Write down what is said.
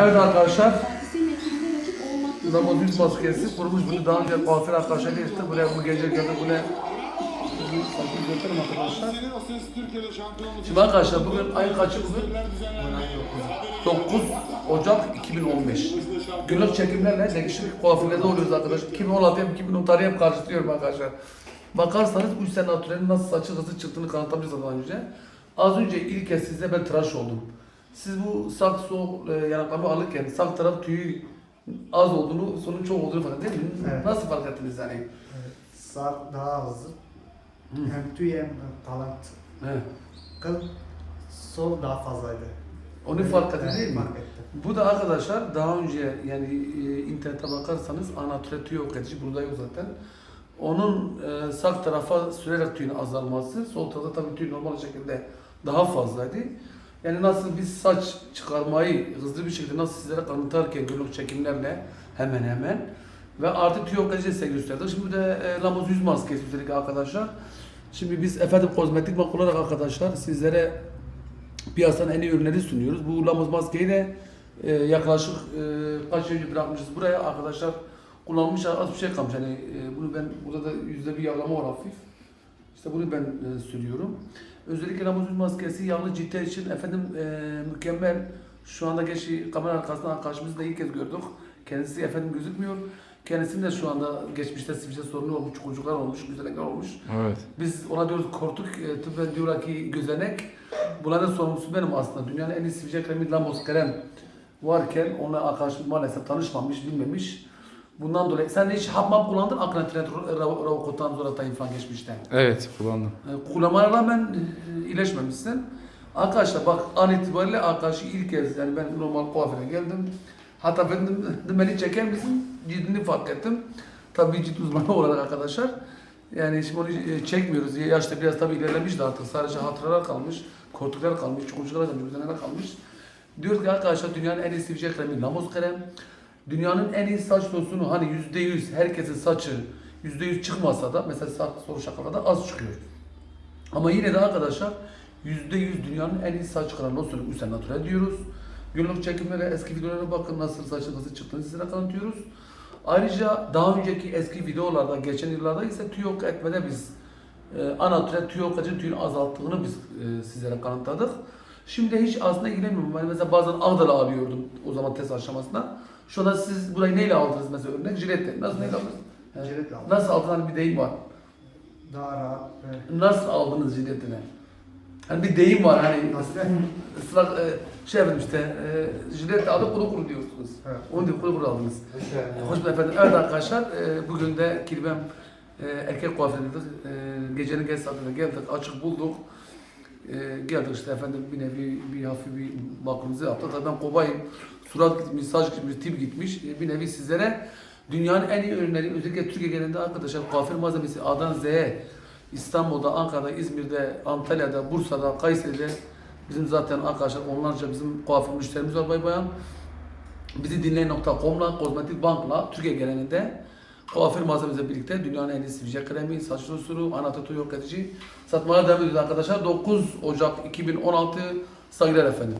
Evet arkadaşlar, rakip olmakta Ramazan maskesi kurmuş bunu daha önce kuaför arkadaşlar geçti. Buraya bu gece. Saçını götürüm arkadaşlar. Şimdi arkadaşlar bugün ayın kaçı bugün? 9 Ocak 2015. Günlük çekimlerle değişik kuaförlerde oluyoruz arkadaşlar. 2016 hem 2010 tarihi hem karşılıyorum arkadaşlar. Bakarsanız 3 sene natürelin nasıl saçı hızlı çıktığını kanıtlamışız daha önce. Az önce ilk kez sizde ben tıraş oldum. Siz bu sak soğuk e, yanaklarımı alırken sağ taraf tüyü az olduğunu, sonun çok olduğunu fark değil mi? Evet. Nasıl fark ettiniz yani? Evet, Sağ daha hızlı. Hem tüy hem talant. Kıl sol daha fazlaydı. Onu fark ettin Evet, değil mi? Fark ettim. Bu da arkadaşlar daha önce yani e, internete bakarsanız anatüre tüy yok edici burada yok zaten. Onun e, sağ tarafa sürerek tüyün azalması, sol tarafta tabii tüy normal şekilde daha fazlaydı. Yani nasıl biz saç çıkarmayı hızlı bir şekilde nasıl sizlere kanıtlarken günlük çekimlerle hemen hemen ve artık tüy yok edici size gösterdik. Şimdi de e, Lamos yüz maskesi özellikle arkadaşlar. Şimdi biz efendim kozmetik bak olarak arkadaşlar sizlere piyasanın en iyi ürünleri sunuyoruz. Bu Lamos maskeyi de e, yaklaşık e, kaç önce bırakmışız buraya arkadaşlar kullanmış az bir şey kalmış. Yani e, bunu ben burada da yüzde bir yağlama var hafif. İşte bunu ben e, sürüyorum. Özellikle Lamos yüz maskesi yağlı ciltler için efendim e, mükemmel. Şu anda geçi kamera arkasından arkadaşımızı da ilk kez gördük. Kendisi efendim gözükmüyor. Kendisinin de şu anda geçmişte sivilce sorunu olmuş, çukurcuklar olmuş, güzellikler olmuş. Evet. Biz ona diyoruz korktuk, e, tıbben diyorlar ki gözenek. Bunların sorumlusu benim aslında. Dünyanın en iyi sivilce kremi Lambos krem varken onunla arkadaşım maalesef tanışmamış, bilmemiş. Bundan dolayı sen hiç hap map kullandın Akran Trend Ravokot'tan sonra Tayyip falan geçmişten. Evet kullandım. E, Kullanmana rağmen e, iyileşmemişsin. Arkadaşlar bak an itibariyle arkadaşı ilk kez yani ben normal kuaföre geldim. Hatta ben dedim, beni çeker misin? Cildini fark ettim. Tabii cilt uzmanı olarak arkadaşlar. Yani şimdi onu e, çekmiyoruz. Yaşta biraz tabii ilerlemiş de artık. Sadece hatıralar kalmış. Kortuklar kalmış. Çukurcular kalmış. Düzenler kalmış. Diyoruz ki arkadaşlar dünyanın en iyi sivilce kremi Lamos krem. Dünyanın en iyi saç losunu hani yüzde yüz herkesin saçı yüzde yüz çıkmasa da mesela saç soru şakalarda az çıkıyor. Ama yine de arkadaşlar yüzde yüz dünyanın en iyi saç kıran losunu Üsen Natural diyoruz. Günlük çekimlere, eski videolara bakın nasıl saçın nasıl çıktığını sizlere kanıtıyoruz. Ayrıca daha önceki eski videolarda, geçen yıllarda ise tüy yok etmede biz e, anatüre tüy yok edici tüyün azalttığını biz e, sizlere kanıtladık. Şimdi hiç aslında ilgilenmiyorum. Ben mesela bazen ağdalı alıyordum o zaman test aşamasında. Şu anda siz burayı neyle aldınız mesela örnek? Jiletle. Nasıl neyle aldınız? He. Jiletle aldım. Nasıl aldınız? Hani bir deyim var. Daha rahat ve Nasıl aldınız jiletini? Hani bir deyim var hani Nasıl? ıslak e, şey efendim işte e, jiletle alıp kuru kuru diyorsunuz. Evet. Onu diyor kuru kuru aldınız. Hoş bulduk efendim. Evet arkadaşlar e, bugün de Kilbem e, erkek kuaföründeydik. E, gecenin geç saatinde geldik açık bulduk. E, geldik işte efendim bir nevi bir hafif bir bakımımızı yaptık. Tabii ben kobayım. Surat gitmiş, saç gitmiş, tip gitmiş. E, bir nevi sizlere dünyanın en iyi ürünleri özellikle Türkiye genelinde arkadaşlar kuaför malzemesi A'dan Z'ye İstanbul'da, Ankara'da, İzmir'de, Antalya'da, Bursa'da, Kayseri'de bizim zaten arkadaşlar onlarca bizim kuaför müşterimiz var bay bayan. Bizi dinleyin.com'la, kozmetik bankla Türkiye genelinde kuaför malzemesiyle birlikte dünyanın en iyi sivilce kremi, saç rosuru, anatotu yok edici satmaya devam ediyoruz arkadaşlar. 9 Ocak 2016 saygılar efendim.